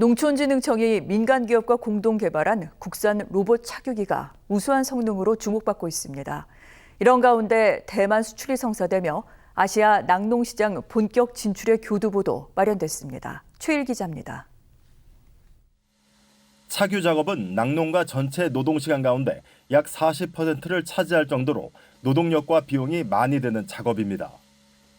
농촌진흥청이 민간 기업과 공동 개발한 국산 로봇 차규기가 우수한 성능으로 주목받고 있습니다. 이런 가운데 대만 수출이 성사되며 아시아 낙농시장 본격 진출의 교두보도 마련됐습니다. 최일 기자입니다. 차규 작업은 낙농가 전체 노동 시간 가운데 약 40%를 차지할 정도로 노동력과 비용이 많이 드는 작업입니다.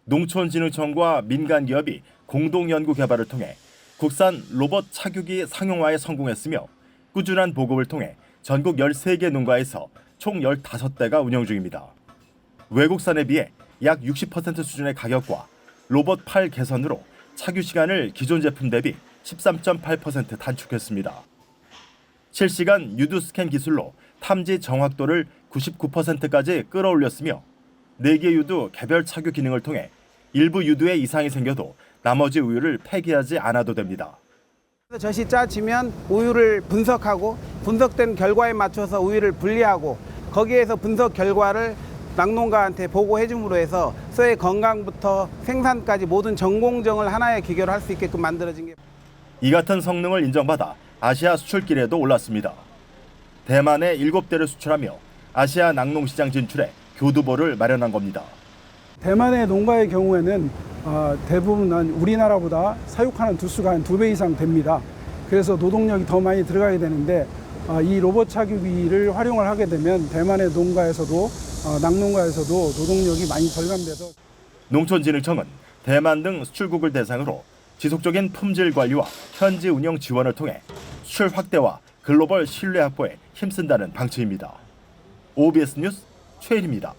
농촌진흥청과 민간 기업이 공동 연구 개발을 통해 국산 로봇 차규기 상용화에 성공했으며 꾸준한 보급을 통해 전국 13개 농가에서 총 15대가 운영 중입니다. 외국산에 비해 약 60% 수준의 가격과 로봇 팔 개선으로 차규 시간을 기존 제품 대비 13.8% 단축했습니다. 실시간 유두 스캔 기술로 탐지 정확도를 99%까지 끌어올렸으며 4개 유두 개별 착유 기능을 통해 일부 유두에 이상이 생겨도 나머지 우유를 폐기하지 않아도 됩니다. 젖이 짜지면 우유를 분석하고 분석된 결과에 맞춰서 우유를 분리하고 거기에서 분석 결과를 낙농가한테 보고해 줌으로 해서 소의 건강부터 생산까지 모든 전공정을 하나의 기계로 할 수 있게끔 만들어진 게 이 같은 성능을 인정받아 아시아 수출길에도 올랐습니다. 대만에 7대를 수출하며 아시아 낙농시장 진출에 교두보를 마련한 겁니다. 대만의 농가의 경우에는 어, 대부분 한 우리나라보다 사육하는 두수가 한 두 배 이상 됩니다. 그래서 노동력이 더 많이 들어가야 되는데 어, 이 로봇 차규기를 활용을 하게 되면 대만의 농가에서도 어, 낙농가에서도 노동력이 많이 절감돼서 농촌진흥청은 대만 등 수출국을 대상으로 지속적인 품질 관리와 현지 운영 지원을 통해 수출 확대와 글로벌 신뢰 확보에 힘쓴다는 방침입니다. OBS 뉴스 최일입니다.